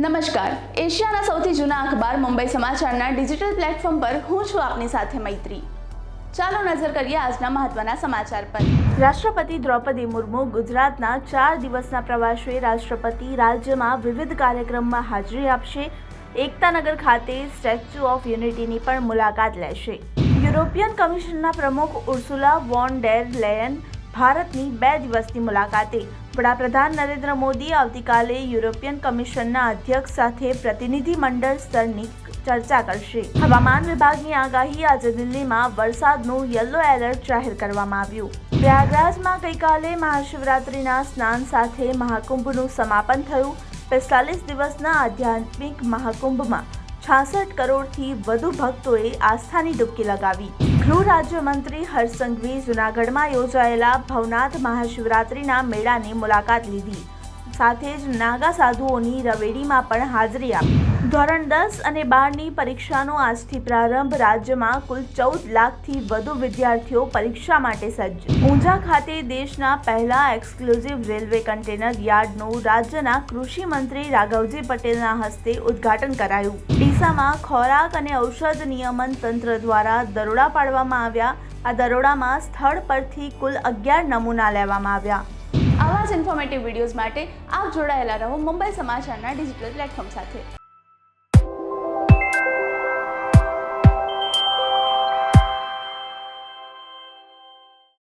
નમસ્કાર. એશિયાના સૌથી જૂના અખબાર મુંબઈ સમાચારના ડિજિટલ પ્લેટફોર્મ પર હું છું આપની સાથે મૈત્રી. ચાલો નજર કરીએ આજના મહત્વના સમાચાર પર. રાષ્ટ્રપતિ દ્રૌપદી મુર્મુ ગુજરાતના ચાર દિવસના પ્રવાસે રાષ્ટ્રપતિ રાજ્યમાં વિવિધ કાર્યક્રમમાં હાજરી આપશે. એકતાનગર ખાતે સ્ટેચ્યુ ઓફ યુનિટીની પણ મુલાકાત લેશે. યુરોપિયન કમિશનના પ્રમુખ ઉર્સુલા વોન ડેર લેયન ભારતની બે દિવસની મુલાકાતે વડાપ્રધાન નરેન્દ્ર મોદી આવતીકાલે યુરોપિયન કમિશનના અધ્યક્ષ સાથે પ્રતિનિધિ મંડળ સ્તરની ચર્ચા કરશે. હવામાન વિભાગની આગાહી આજે દિલ્હીમાં વરસાદનું યલો એલર્ટ જાહેર કરવામાં આવ્યું. પ્રયાગરાજમાં ગઈકાલે મહાશિવરાત્રિના સ્નાન સાથે મહાકુંભનું સમાપન થયું. પિસ્તાલીસ દિવસના આધ્યાત્મિક મહાકુંભમાં છાસઠ કરોડથી વધુ ભક્તોએ આસ્થાની ડૂબકી લગાવી. ગૃહ રાજ્યમંત્રી હરસંઘવી સંઘવી જૂનાગઢમાં યોજાયેલા ભવનાથ મહાશિવરાત્રિના મેળાની મુલાકાત લીધી. સાથે જ નાગા સાધુઓની રવેડીમાં પણ હાજરી આપી. ધોરણ દસ અને બારની પરીક્ષાનો આજથી પ્રારંભ રાજ્યમાં કુલ ચૌદ લાખથી વધુ વિદ્યાર્થીઓ પરીક્ષા માટે સજ્જ. ઊંઝા ખાતે દેશના પહેલા એક્સક્લુઝિવ રેલવે કન્ટેનર યાર્ડનું રાજ્યના કૃષિ મંત્રી રાઘવજી પટેલના હસ્તે ઉદ્ઘાટન કરાયું. ડીસામાં ખોરાક અને ઔષધ નિયમન તંત્ર દ્વારા દરોડા પાડવામાં આવ્યા. આ દરોડામાં સ્થળ પરથી કુલ અગિયાર નમૂના લેવામાં આવ્યા. આવા જ ઇન્ફોર્મેટિવ વિડીયોઝ માટે આપ જોડાયેલા રહો મુંબઈ સમાચારના ડિજિટલ પ્લેટફોર્મ સાથે.